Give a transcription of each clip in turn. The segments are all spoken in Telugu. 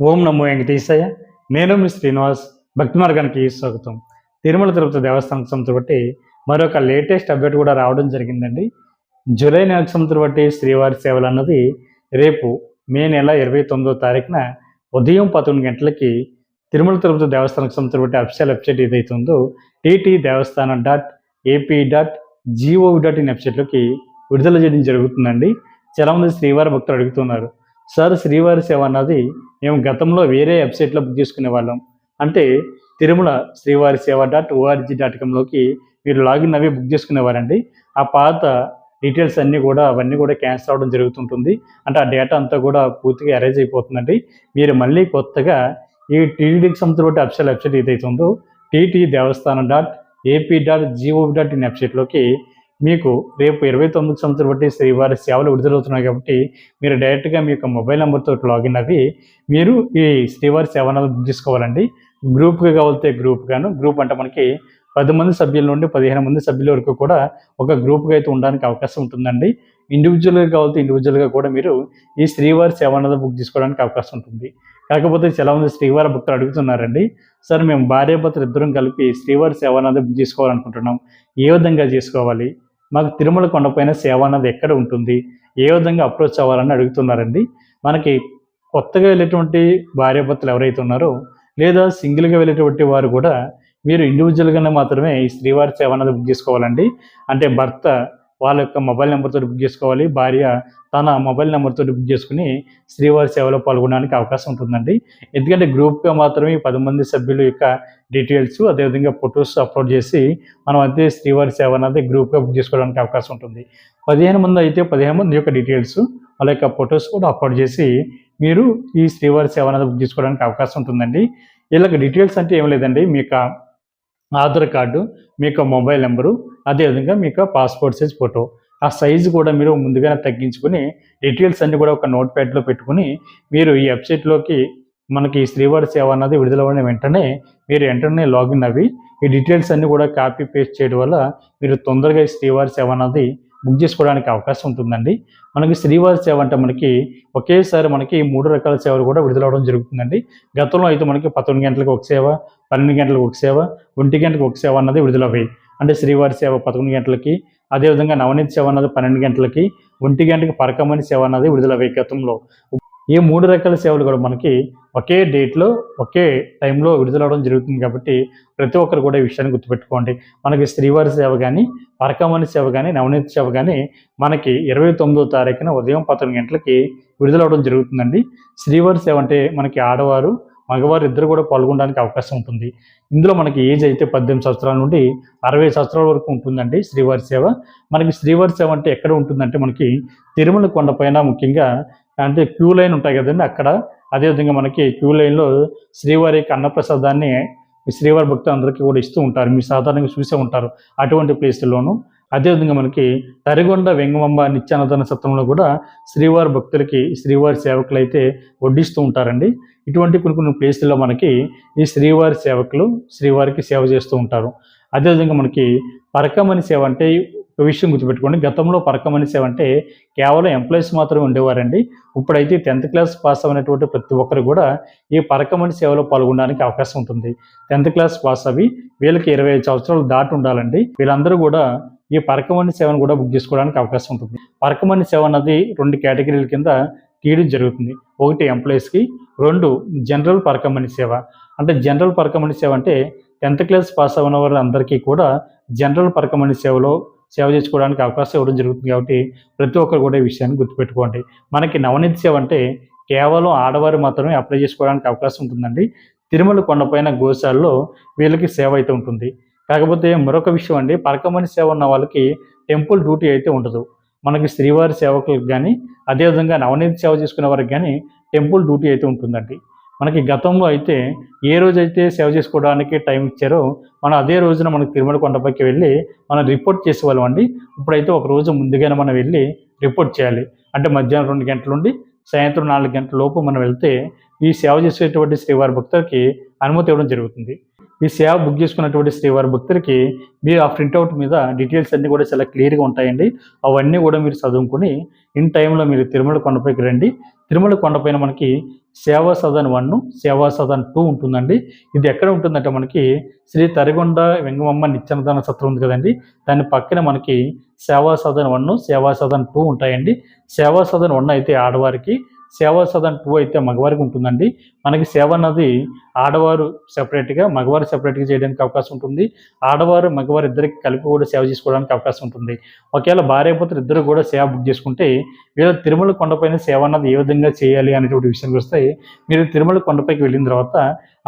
ఓం నమో వెంకటేశయ్య. నేను మీ శ్రీనివాస్. భక్తి మార్గానికి స్వాగతం. తిరుమల తిరుపతి దేవస్థానం సంస్థ బట్టి మరొక లేటెస్ట్ అప్డేట్ కూడా రావడం జరిగిందండి. జూలై నెల సంవత్సరం బట్టి శ్రీవారి సేవలు అన్నది రేపు మే నెల ఇరవై తొమ్మిదో తారీఖున ఉదయం పదకొండు గంటలకి తిరుమల తిరుపతి దేవస్థానం సంస్థ బట్టి అఫిషియల్ వెబ్సైట్ ఏదైతే ఉందో TT Devasthanam dot AP dot G O V dot in వెబ్సైట్లోకి విడుదల చేయడం జరుగుతుందండి. చాలామంది శ్రీవారి భక్తులు అడుగుతున్నారు. సార్ శ్రీవారి సేవ అన్నది మేము గతంలో వేరే వెబ్సైట్లో బుక్ చేసుకునే వాళ్ళం. అంటే తిరుమల శ్రీవారి సేవ డాట్ ఓఆర్జీ డాట్ కామ్లోకి మీరు లాగిన్ అవి బుక్ చేసుకునేవారండి ఆ పాత డీటెయిల్స్ అన్నీ కూడా అవన్నీ కూడా క్యాన్సిల్ అవ్వడం జరుగుతుంటుంది. అంటే ఆ డేటా అంతా కూడా పూర్తిగా అరేంజ్ అయిపోతుందండి. మీరు మళ్ళీ కొత్తగా ఈ టీటీడీకి సంబంధించిన అఫిషియల్ వెబ్సైట్ ఏదైతే ఉందో TT Devasthanam dot AP dot G O V dot in వెబ్సైట్లోకి మీకు రేపు ఇరవై తొమ్మిది సంవత్సరం బట్టి శ్రీవారి సేవలు విడుదలవుతున్నాయి కాబట్టి మీరు డైరెక్ట్గా మీ యొక్క మొబైల్ నెంబర్తో లాగిన్ అవి మీరు ఈ శ్రీవారి సేవలను బుక్ చేసుకోవాలండి. గ్రూప్గా కావాలితే గ్రూప్ గాను గ్రూప్ అంటే మనకి పది మంది సభ్యుల నుండి పదిహేను మంది సభ్యుల వరకు కూడా ఒక గ్రూప్గా అయితే ఉండడానికి అవకాశం ఉంటుందండి. ఇండివిజువల్గా కావాలంటే ఇండివిజువల్గా కూడా మీరు ఈ శ్రీవారి సేవ బుక్ చేసుకోవడానికి అవకాశం ఉంటుంది. కాకపోతే చాలామంది శ్రీవారి భక్తులు అడుగుతున్నారండి సార్ మేము భార్యాభర్తలు ఇద్దరం కలిపి శ్రీవారి సేవ బుక్ చేసుకోవాలనుకుంటున్నాం. ఏ విధంగా చేసుకోవాలి? మాకు తిరుమల కొండపైన సేవ అన్నది ఎక్కడ ఉంటుంది? ఏ విధంగా అప్రోచ్ అవ్వాలని అడుగుతున్నారండి? మనకి కొత్తగా వెళ్ళేటువంటి భార్యాభర్తలు ఎవరైతే ఉన్నారో లేదా సింగిల్గా వెళ్ళేటువంటి వారు కూడా మీరు ఇండివిజువల్గానే మాత్రమే ఈ శ్రీవారి సేవ అన్నది బుక్ చేసుకోవాలండి. అంటే భర్త వాళ్ళ యొక్క మొబైల్ నెంబర్తో బుక్ చేసుకోవాలి. భార్య తన మొబైల్ నెంబర్తో బుక్ చేసుకుని శ్రీవారి సేవలో పాల్గొనడానికి అవకాశం ఉంటుందండి. ఎందుకంటే గ్రూప్గా మాత్రమే పది మంది సభ్యుల యొక్క డీటెయిల్స్ అదేవిధంగా ఫొటోస్ అప్లోడ్ చేసి మనం అయితే శ్రీవారి సేవ అనేది గ్రూప్గా బుక్ చేసుకోవడానికి అవకాశం ఉంటుంది. పదిహేను మంది అయితే పదిహేను మంది యొక్క డీటెయిల్స్ వాళ్ళ యొక్క ఫొటోస్ కూడా అప్లోడ్ చేసి మీరు ఈ శ్రీవారి సేవ అనేది బుక్ చేసుకోవడానికి అవకాశం ఉంటుందండి. వీళ్ళకి డీటెయిల్స్ అంటే ఏం లేదండి. మీ యొక్క ఆధార్ కార్డు మీ యొక్క మొబైల్ నెంబరు అదేవిధంగా మీ యొక్క పాస్పోర్ట్ సైజ్ ఫోటో. ఆ సైజు కూడా మీరు ముందుగానే తగ్గించుకొని డీటెయిల్స్ అన్ని కూడా ఒక నోట్ ప్యాడ్లో పెట్టుకుని మీరు ఈ వెబ్సైట్లోకి మనకి శ్రీవారి సేవ అన్నది విడుదలైన వెంటనే మీరు వెంటనే లాగిన్ అవి ఈ డీటెయిల్స్ అన్ని కూడా కాపీ పేస్ట్ చేయడం వల్ల మీరు తొందరగా ఈ శ్రీవారి సేవ అన్నది బుక్ చేసుకోవడానికి అవకాశం ఉంటుందండి. మనకి శ్రీవారి సేవ అంటే మనకి ఒకేసారి మనకి మూడు రకాల సేవలు కూడా విడుదలవడం జరుగుతుందండి. గతంలో అయితే మనకి పదకొండు గంటలకు ఒక సేవ పన్నెండు గంటలకు ఒక సేవ ఒంటి గంటలకు ఒక సేవ అన్నది విడుదలవ్వాయి అంటే శ్రీవారి సేవ పదకొండు గంటలకి అదేవిధంగా నవనీతి సేవ అన్నది పన్నెండు గంటలకి ఒంటి గంటకి పరకమని సేవ అన్నది విడుదలవ్వాయి గతంలో. ఈ మూడు రకాల సేవలు కూడా మనకి ఒకే డేట్లో ఒకే టైంలో విడుదలవడం జరుగుతుంది కాబట్టి ప్రతి ఒక్కరు కూడా ఈ విషయాన్ని గుర్తుపెట్టుకోండి. మనకి శ్రీవారి సేవ కానీ పరకమని సేవ కానీ నవనీతి సేవ కానీ మనకి ఇరవై తొమ్మిదో తారీఖున ఉదయం పదకొండు గంటలకి విడుదలవడం జరుగుతుందండి. శ్రీవారి సేవ అంటే మనకి ఆడవారు మగవారు ఇద్దరు కూడా పాల్గొనడానికి అవకాశం ఉంటుంది. ఇందులో మనకి ఏజ్ అయితే పద్దెనిమిది సంవత్సరాల నుండి అరవై సంవత్సరాల వరకు ఉంటుందండి శ్రీవారి సేవ. మనకి శ్రీవారి సేవ అంటే ఎక్కడ ఉంటుందంటే మనకి తిరుమల కొండపైన ముఖ్యంగా అంటే క్యూ లైన్ ఉంటాయి కదండి అక్కడ. అదేవిధంగా మనకి క్యూ లైన్లో శ్రీవారి యొక్క అన్నప్రసాదాన్ని శ్రీవారి భక్తులందరికీ కూడా ఇస్తూ ఉంటారు. మీరు సాధారణంగా చూసే ఉంటారు అటువంటి ప్లేస్లోను అదేవిధంగా మనకి తరిగొండ వెంగమంబ నిత్యానదాన సత్రంలో కూడా శ్రీవారి భక్తులకి శ్రీవారి సేవకులు అయితే వడ్డిస్తూ ఉంటారండి. ఇటువంటి కొన్ని కొన్ని ప్లేసుల్లో మనకి ఈ శ్రీవారి సేవకులు శ్రీవారికి సేవ చేస్తూ ఉంటారు. అదేవిధంగా మనకి పరకమని సేవ అంటే ఒక విషయం గుర్తుపెట్టుకోండి. గతంలో పరకమని సేవ అంటే కేవలం ఎంప్లాయీస్ మాత్రమే ఉండేవారండి. ఇప్పుడైతే టెన్త్ క్లాస్ పాస్ అయినటువంటి ప్రతి ఒక్కరు కూడా ఈ పరకమని సేవలో పాల్గొనడానికి అవకాశం ఉంటుంది. టెన్త్ క్లాస్ పాస్ అవి వీళ్ళకి ఇరవై ఐదు సంవత్సరాలు దాటి ఉండాలండి. వీళ్ళందరూ కూడా ఈ పరకమని సేవను కూడా బుక్ చేసుకోవడానికి అవకాశం ఉంటుంది. పరకమని సేవ అన్నది రెండు కేటగిరీల కింద తీయడం జరుగుతుంది. ఒకటి ఎంప్లాయీస్కి రెండు జనరల్ పరకమని సేవ. అంటే జనరల్ పరకమని సేవ అంటే టెన్త్ క్లాస్ పాస్ అయిన వాళ్ళందరికీ కూడా జనరల్ పరకమని సేవలో సేవ చేసుకోవడానికి అవకాశం ఇవ్వడం జరుగుతుంది కాబట్టి ప్రతి ఒక్కరు కూడా ఈ విషయాన్ని గుర్తుపెట్టుకోండి. మనకి నవనీతి సేవ అంటే కేవలం ఆడవారు మాత్రమే అప్లై చేసుకోవడానికి అవకాశం ఉంటుందండి. తిరుమల కొండపైన గోశాలలో వీళ్ళకి సేవ అయితే ఉంటుంది. కాకపోతే మరొక విషయం అండి పరకమని సేవ ఉన్న వాళ్ళకి టెంపుల్ డ్యూటీ అయితే ఉండదు. మనకి శ్రీవారి సేవకులకు కానీ అదేవిధంగా నవనీతి సేవ చేసుకునే వారికి కానీ టెంపుల్ డ్యూటీ అయితే ఉంటుందండి. మనకి గతంలో అయితే ఏ రోజైతే సేవ చేసుకోవడానికి టైం ఇచ్చారో మనం అదే రోజున మనకు తిరుమల కొండపైకి వెళ్ళి మనం రిపోర్ట్ చేసేవాళ్ళం అండి ఇప్పుడైతే ఒక రోజు ముందుగానే మనం వెళ్ళి రిపోర్ట్ చేయాలి. అంటే మధ్యాహ్నం రెండు గంటల నుండి సాయంత్రం నాలుగు గంటల లోపు మనం వెళ్తే ఈ సేవ చేసేటువంటి శ్రీవారి భక్తులకి అనుమతి ఇవ్వడం జరుగుతుంది. ఈ సేవ బుక్ చేసుకున్నటువంటి శ్రీవారి భక్తులకి మీరు ఆ ప్రింట్అవుట్ మీద డీటెయిల్స్ అన్నీ కూడా చాలా క్లియర్గా ఉంటాయండి. అవన్నీ కూడా మీరు చదువుకుని ఇన్ టైంలో మీరు తిరుమల కొండపైకి రండి. తిరుమల కొండపైన మనకి సేవా సదన్ వన్ సేవా సదన్ టూ ఉంటుందండి. ఇది ఎక్కడ ఉంటుందంటే మనకి శ్రీ తరిగొండ వెంగమమ్మ నిత్యానదాన సత్రం ఉంది కదండి. దాని పక్కన మనకి సేవా సదన్ వన్ సేవా సదన్ టూ ఉంటాయండి. సేవా సదన్ వన్ అయితే ఆడవారికి సేవా సదన్ టూ అయితే మగవారికి ఉంటుందండి. మనకి సేవ అన్నది ఆడవారు సెపరేట్గా మగవారు సెపరేట్గా చేయడానికి అవకాశం ఉంటుంది. ఆడవారు మగవారు ఇద్దరికి కలిపి కూడా సేవ చేసుకోవడానికి అవకాశం ఉంటుంది. ఒకవేళ భార్యాభర్తలు ఇద్దరు కూడా సేవ బుక్ చేసుకుంటే వీళ్ళ తిరుమల కొండపైన సేవ అన్నది ఏ విధంగా చేయాలి అనేటువంటి విషయానికి వస్తే మీరు తిరుమల కొండపైకి వెళ్ళిన తర్వాత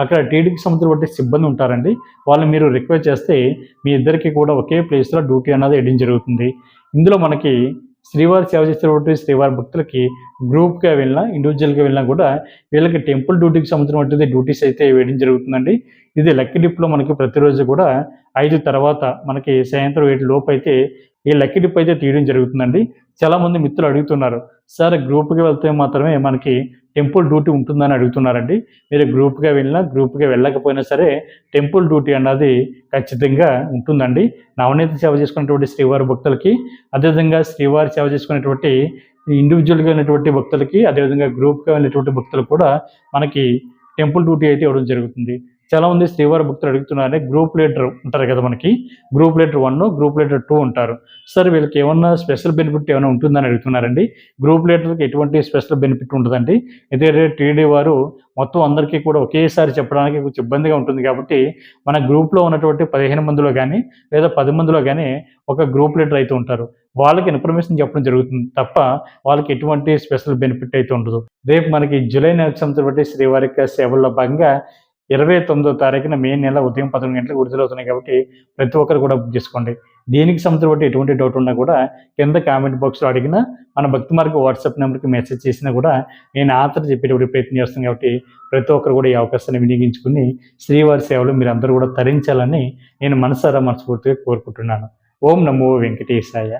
అక్కడ టీడీపీ సముద్రం బట్టి సిబ్బంది ఉంటారండి. వాళ్ళు మీరు రిక్వెస్ట్ చేస్తే మీ ఇద్దరికి కూడా ఒకే ప్లేస్లో డ్యూటీ అన్నది వేయడం జరుగుతుంది. ఇందులో మనకి శ్రీవారి సేవ చేసేటువంటి శ్రీవారి భక్తులకి గ్రూప్గా వెళ్ళినా ఇండివిజువల్గా వెళ్ళినా కూడా వీళ్ళకి టెంపుల్ డ్యూటీకి సంబంధించినటువంటి డ్యూటీస్ అయితే వేయడం జరుగుతుందండి. ఇది లక్కీ డిప్లో మనకి ప్రతిరోజు కూడా ఐదు తర్వాత మనకి సాయంత్రం ఏడు లోపు అయితే ఈ లక్కీ డిప్ అయితే తీయడం జరుగుతుందండి. చాలామంది మిత్రులు అడుగుతున్నారు సార్ గ్రూప్కి వెళ్తే మాత్రమే మనకి టెంపుల్ డ్యూటీ ఉంటుందని అడుగుతున్నారండి. మీరు గ్రూప్గా వెళ్ళినా గ్రూప్గా వెళ్ళకపోయినా సరే టెంపుల్ డ్యూటీ అన్నది ఖచ్చితంగా ఉంటుందండి. నవనీత సేవ చేసుకున్నటువంటి శ్రీవారి భక్తులకి అదేవిధంగా శ్రీవారి సేవ చేసుకునేటువంటి ఇండివిజువల్గా ఉన్నటువంటి భక్తులకి అదేవిధంగా గ్రూప్గా వెళ్ళినటువంటి భక్తులు కూడా మనకి టెంపుల్ డ్యూటీ అయితే ఇవ్వడం జరుగుతుంది. చాలా మంది శ్రీవారి భక్తులు అడుగుతున్నారనే గ్రూప్ లీడర్ ఉంటారు కదా మనకి. Group leader one group leader two ఉంటారు. సార్ వీళ్ళకి ఏమన్నా స్పెషల్ బెనిఫిట్ ఏమైనా ఉంటుందని అడుగుతున్నారండి? గ్రూప్ లీడర్కి ఎటువంటి స్పెషల్ బెనిఫిట్ ఉంటుందండి అయితే టీడీ వారు మొత్తం అందరికీ కూడా ఒకేసారి చెప్పడానికి కొంచెం ఇబ్బందిగా ఉంటుంది కాబట్టి మన గ్రూప్లో ఉన్నటువంటి పదిహేను మందిలో కానీ లేదా పది మందిలో కానీ ఒక గ్రూప్ లీడర్ అయితే ఉంటారు. వాళ్ళకి ఇన్ఫర్మేషన్ చెప్పడం జరుగుతుంది తప్ప వాళ్ళకి ఎటువంటి స్పెషల్ బెనిఫిట్ అయితే ఉండదు. రేపు మనకి జూలై నెలకు సంవత్సరం బట్టి శ్రీవారి సేవల్లో భాగంగా ఇరవై తొమ్మిదో తారీఖున మే నెల ఉదయం పదకొండు గంటలకు విడుదలవుతున్నాయి కాబట్టి ప్రతి ఒక్కరు కూడా బుక్ చేసుకోండి. దీనికి సంబంధించిన ఎటువంటి డౌట్ ఉన్నా కూడా కింద కామెంట్ బాక్స్లో అడిగినా మన భక్తి మార్గ వాట్సాప్ నెంబర్కి మెసేజ్ చేసినా కూడా నేను ఆన్సర్ చెప్పేటప్పుడు ప్రయత్నం చేస్తాను కాబట్టి ప్రతి ఒక్కరు కూడా ఈ అవకాశాన్ని వినియోగించుకుని శ్రీవారి సేవలు మీరు అందరూ కూడా తరించాలని నేను మనసారా మనస్ఫూర్తిగా కోరుకుంటున్నాను. ఓం నమో వెంకటేశాయ.